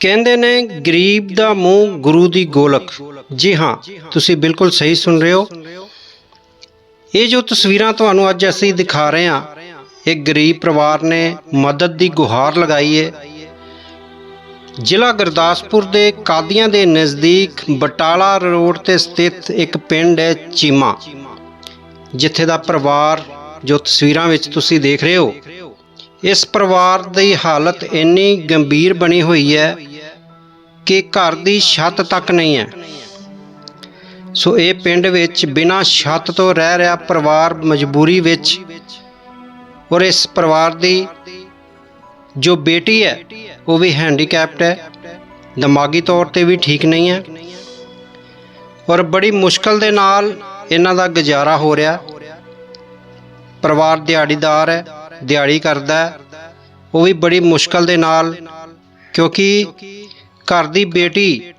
ਕਹਿੰਦੇ ਨੇ, ਗਰੀਬ ਦਾ ਮੂੰਹ ਗੁਰੂ ਦੀ ਗੋਲਕ। ਜੀ ਹਾਂ, ਤੁਸੀਂ ਬਿਲਕੁਲ ਸਹੀ ਸੁਣ ਰਹੇ ਹੋ। ਇਹ ਜੋ ਤਸਵੀਰਾਂ ਤੁਹਾਨੂੰ ਅੱਜ ਅਸੀਂ ਦਿਖਾ ਰਹੇ ਹਾਂ, ਇਹ ਗਰੀਬ ਪਰਿਵਾਰ ਨੇ ਮਦਦ ਦੀ ਗੁਹਾਰ ਲਗਾਈ ਹੈ। ਜ਼ਿਲ੍ਹਾ ਗੁਰਦਾਸਪੁਰ ਦੇ ਕਾਦੀਆਂ ਦੇ ਨਜ਼ਦੀਕ ਬਟਾਲਾ ਰੋਡ ਤੇ ਸਥਿਤ ਇੱਕ ਪਿੰਡ ਹੈ ਚੀਮਾ, ਜਿੱਥੇ ਦਾ ਪਰਿਵਾਰ ਜੋ ਤਸਵੀਰਾਂ ਵਿੱਚ ਤੁਸੀਂ ਦੇਖ ਰਹੇ ਹੋ, ਇਸ ਪਰਿਵਾਰ ਦੀ ਹਾਲਤ ਇੰਨੀ ਗੰਭੀਰ ਬਣੀ ਹੋਈ ਹੈ ਕਿ ਘਰ ਦੀ ਛੱਤ ਤੱਕ ਨਹੀਂ ਹੈ। ਸੋ ਇਹ ਪਿੰਡ ਵਿੱਚ ਬਿਨਾਂ ਛੱਤ ਤੋਂ ਰਹਿ ਰਿਹਾ ਪਰਿਵਾਰ ਮਜਬੂਰੀ ਵਿੱਚ ਔਰ ਇਸ ਪਰਿਵਾਰ ਦੀ ਜੋ ਬੇਟੀ ਹੈ, ਉਹ ਵੀ ਹੈਂਡੀਕੈਪਟ ਹੈ। ਦਿਮਾਗੀ ਤੌਰ ਤੇ ਵੀ ਠੀਕ ਨਹੀਂ ਹੈ। ਔਰ ਬੜੀ ਮੁਸ਼ਕਲ ਦੇ ਨਾਲ ਇਹਨਾਂ ਦਾ ਗੁਜ਼ਾਰਾ ਹੋ ਰਿਹਾ। ਪਰਿਵਾਰ ਦਿਹਾੜੀਦਾਰ ਹੈ, ਦਿਹਾੜੀ ਕਰਦਾ ਉਹ ਵੀ ਬੜੀ ਮੁਸ਼ਕਲ ਦੇ ਨਾਲ, ਕਿਉਂਕਿ ਘਰ ਦੀ ਬੇਟੀ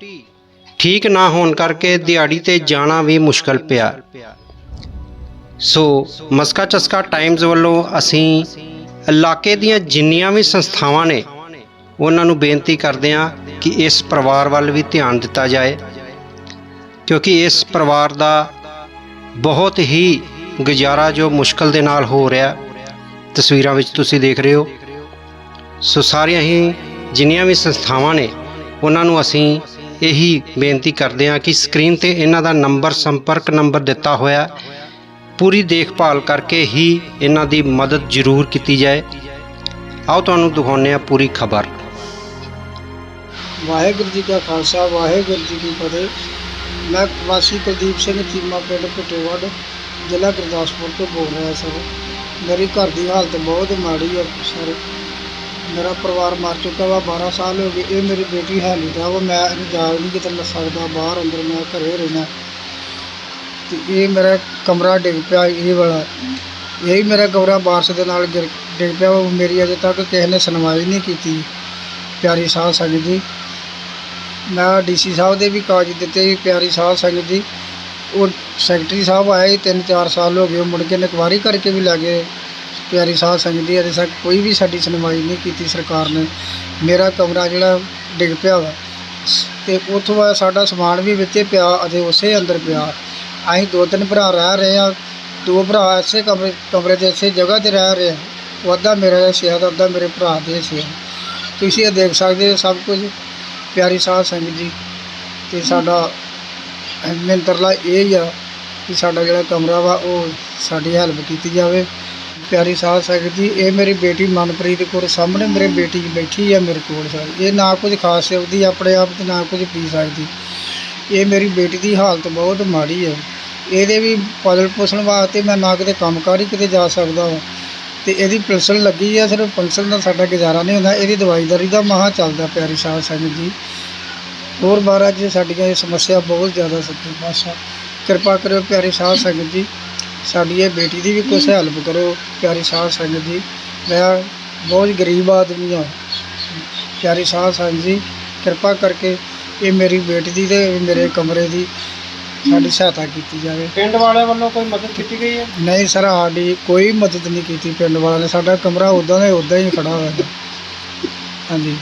ਠੀਕ ਨਾ ਹੋਣ ਕਰਕੇ ਦਿਹਾੜੀ ਤੇ ਜਾਣਾ ਵੀ ਮੁਸ਼ਕਲ ਪਿਆ। ਸੋ ਮਸਕਾ ਚਸਕਾ ਟਾਈਮਜ਼ ਵੱਲੋਂ ਅਸੀਂ ਇਲਾਕੇ ਦੀਆਂ ਜਿੰਨੀਆਂ ਵੀ ਸੰਸਥਾਵਾਂ ਨੇ, ਉਹਨਾਂ ਨੂੰ ਬੇਨਤੀ ਕਰਦੇ ਹਾਂ ਕਿ ਇਸ ਪਰਿਵਾਰ ਵੱਲ ਵੀ ਧਿਆਨ ਦਿੱਤਾ ਜਾਏ, ਕਿਉਂਕਿ ਇਸ ਪਰਿਵਾਰ ਦਾ ਬਹੁਤ ਹੀ ਗੁਜ਼ਾਰਾ ਜੋ ਮੁਸ਼ਕਲ ਦੇ ਨਾਲ ਹੋ ਰਿਹਾ, ਤਸਵੀਰਾਂ ਵਿੱਚ ਤੁਸੀਂ ਦੇਖ ਰਹੇ ਹੋ। ਸੋ ਸਾਰੀਆਂ ਹੀ ਜਿੰਨੀਆਂ ਵੀ ਸੰਸਥਾਵਾਂ ਨੇ ਉਹਨਾਂ ਨੂੰ ਅਸੀਂ ਇਹੀ ਬੇਨਤੀ ਕਰਦੇ ਹਾਂ ਕਿ ਸਕਰੀਨ ਤੇ ਇਹਨਾਂ ਦਾ ਨੰਬਰ, ਸੰਪਰਕ ਨੰਬਰ ਦਿੱਤਾ ਹੋਇਆ, ਪੂਰੀ ਦੇਖਭਾਲ ਕਰਕੇ ਹੀ ਇਹਨਾਂ ਦੀ ਮਦਦ ਜ਼ਰੂਰ ਕੀਤੀ ਜਾਏ। ਆਓ ਤੁਹਾਨੂੰ ਦਿਖਾਉਂਦੇ ਹਾਂ ਪੂਰੀ ਖਬਰ। ਵਾਹਿਗੁਰੂ ਜੀ ਕਾ ਖਾਲਸਾ, ਵਾਹਿਗੁਰੂ ਜੀ ਕੀ ਫਤਿਹ। ਮੈਂ ਵਾਸੀ ਕੁਲਦੀਪ ਸਿੰਘ, ਚੀਮਾ ਪਿੰਡ ਪਟੇਵੜ ਜ਼ਿਲ੍ਹਾ ਗੁਰਦਾਸਪੁਰ ਤੋਂ ਬੋਲ ਰਿਹਾ ਸਰ ਮੇਰੀ ਘਰ ਦੀ ਹਾਲਤ ਬਹੁਤ ਮਾੜੀ ਹੈ, ਸਰ। ਮੇਰਾ ਪਰਿਵਾਰ ਮਰ ਚੁੱਕਾ ਵਾ 12 ਸਾਲ ਹੋ ਗਏ। ਇਹ ਮੇਰੀ ਬੇਟੀ ਹੈ ਨਹੀਂ ਤਾਂ ਉਹ ਮੈਂ ਇਹਨੂੰ ਜਾ ਨਹੀਂ ਕਿਤੇ ਲੈ ਸਕਦਾ ਬਾਹਰ, ਅੰਦਰ ਮੈਂ ਘਰੇ ਰਹਿਣਾ। ਤੇ ਇਹ ਮੇਰਾ ਕਮਰਾ ਡਿੱਗ ਪਿਆ ਇਹ ਵਾਲਾ। ਇਹ ਮੇਰਾ ਕਮਰਾ ਬਾਰਸ਼ ਦੇ ਨਾਲ ਗਿਰ, ਡਿੱਗ ਪਿਆ ਉਹ ਮੇਰੀ ਅਜੇ ਤੱਕ ਕਿਸੇ ਨੇ ਸੁਣਵਾਈ ਨਹੀਂ ਕੀਤੀ। ਪਿਆਰੀ ਸਾਧ ਸੰਗਤ ਜੀ। ਮੈਂ ਡੀਸੀ ਸਾਹਿਬ ਦੇ ਵੀ ਕਾਗਜ਼ ਦਿੱਤੇ ਸੀ, ਪਿਆਰੀ ਸਾਧ ਸੰਗਤ ਜੀ। ਉਹ ਸੈਕਟਰੀ ਸਾਹਿਬ ਆਏ ਤਿੰਨ ਚਾਰ ਸਾਲ ਹੋ ਗਏ। ਉਹ ਮੁੜ ਕੇ ਨਕਵਾਰੀ ਕਰਕੇ ਵੀ ਲੱਗੇ ਪਿਆਰੀ ਸਾਧ ਸੰਗਤ ਜੀ ਅਜੇ ਤੱਕ ਕੋਈ ਵੀ ਸਾਡੀ ਸੁਣਵਾਈ ਨਹੀਂ ਕੀਤੀ ਸਰਕਾਰ ਨੇ। ਮੇਰਾ ਕਮਰਾ ਜਿਹੜਾ ਡਿੱਗ ਪਿਆ ਵਾ। ਤੇ ਉੱਥੋਂ ਬਾਅਦ ਸਾਡਾ ਸਮਾਨ ਵੀ ਵਿੱਚੇ ਪਿਆ ਅਤੇ ਉਸੇ ਅੰਦਰ ਪਿਆ। ਅਸੀਂ ਦੋ ਤਿੰਨ ਭਰਾ ਰਹਿ ਰਹੇ ਆ ਦੋ ਭਰਾ ਇਸੇ ਕਮਰੇ ਕਮਰੇ ਦੇ ਇਸੇ ਜਗ੍ਹਾ ਤੇ ਰਹਿ ਰਹੇ ਆ ਉਹ ਅੱਧਾ ਮੇਰਾ ਹਿੱਸਾ ਤੇ ਅੱਧਾ ਮੇਰੇ ਭਰਾ ਦੇ ਸਿਹਤ ਤੁਸੀਂ ਇਹ ਦੇਖ ਸਕਦੇ ਹੋ ਸਭ ਕੁਝ। ਪਿਆਰੀ ਸਾਧ ਸੰਗਤ ਜੀ, ਤੇ ਸਾਡਾ ਮਿੰਤਰਲਾ ਇਹ ਹੀ ਆ ਕਿ ਸਾਡਾ ਜਿਹੜਾ ਕਮਰਾ ਵਾ, ਉਹ ਸਾਡੀ ਹੈਲਪ ਕੀਤੀ ਜਾਵੇ। ਪਿਆਰੀ ਸਾਧ ਸੰਗਤ ਜੀ, ਇਹ ਮੇਰੀ ਬੇਟੀ ਮਨਪ੍ਰੀਤ ਕੌਰ ਸਾਹਮਣੇ ਮੇਰੇ ਬੇਟੀ ਬੈਠੀ ਆ ਮੇਰੇ ਕੋਲ ਸਰ। ਇਹ ਨਾ ਕੁਝ ਖਾ ਸਕਦੀ, ਆਪਣੇ ਆਪ ਤੇ ਨਾ ਕੁਝ ਪੀ ਸਕਦੀ। ਇਹ ਮੇਰੀ ਬੇਟੀ ਦੀ ਹਾਲਤ ਬਹੁਤ ਮਾੜੀ ਹੈ ਇਹਦੇ ਵੀ ਪਾਲਣ ਪੋਸ਼ਣ ਵਾਸਤੇ ਮੈਂ ਨਾ ਕਿਤੇ ਕੰਮਕਾਰ ਹੀ ਕਿਤੇ ਜਾ ਸਕਦਾ ਹਾਂ। ਤੇ ਇਹਦੀ ਪੈਨਸ਼ਨ ਲੱਗੀ ਆ, ਸਿਰਫ ਪੈਨਸ਼ਨ ਨਾਲ ਸਾਡਾ ਗੁਜ਼ਾਰਾ ਨਹੀਂ ਹੁੰਦਾ, ਇਹਦੀ ਦਵਾਈਦਾਰੀ ਦਾ ਮਹਾ ਚੱਲਦਾ ਪਿਆਰੀ ਸਾਧ ਸੰਗਤ ਜੀ। ਹੋਰ ਮਹਾਰਾਜ ਜੀ, ਸਾਡੀਆਂ ਇਹ ਸਮੱਸਿਆ ਬਹੁਤ ਜ਼ਿਆਦਾ ਸੱਚੀ ਪਾਤਸ਼ਾਹ ਕਿਰਪਾ ਕਰਿਓ ਪਿਆਰੀ ਸਾਧ ਸੰਗਤ ਜੀ। ਸਾਡੀ ਇਹ ਬੇਟੀ ਦੀ ਵੀ ਕੁਛ ਹੈਲਪ ਕਰੋ ਪਿਆਰੀ ਸਾਧ ਸੰਗਤ ਜੀ। ਮੈਂ ਬਹੁਤ ਗਰੀਬ ਆਦਮੀ ਹਾਂ। ਪਿਆਰੀ ਸਾਧ ਸੰਗਤ ਜੀ ਕਿਰਪਾ ਕਰਕੇ ਇਹ ਮੇਰੀ ਬੇਟੀ ਦੀ ਤੇ ਮੇਰੇ ਕਮਰੇ ਦੀ ਸਾਡੀ ਸਹਾਇਤਾ ਕੀਤੀ ਜਾਵੇ। ਪਿੰਡ ਵਾਲਿਆਂ ਵੱਲੋਂ ਕੋਈ ਮਦਦ ਕੀਤੀ ਗਈ ਹੈ? ਨਹੀਂ ਸਰ ਸਾਡੀ ਕੋਈ ਮਦਦ ਨਹੀਂ ਕੀਤੀ ਪਿੰਡ ਵਾਲਿਆਂ ਨੇ। ਸਾਡਾ ਕਮਰਾ ਉਦਾਂ ਦਾ ਉਦਾਂ ਹੀ ਖੜਾ ਹੋਇਆ। ਹੈ। ਹਾਂਜੀ।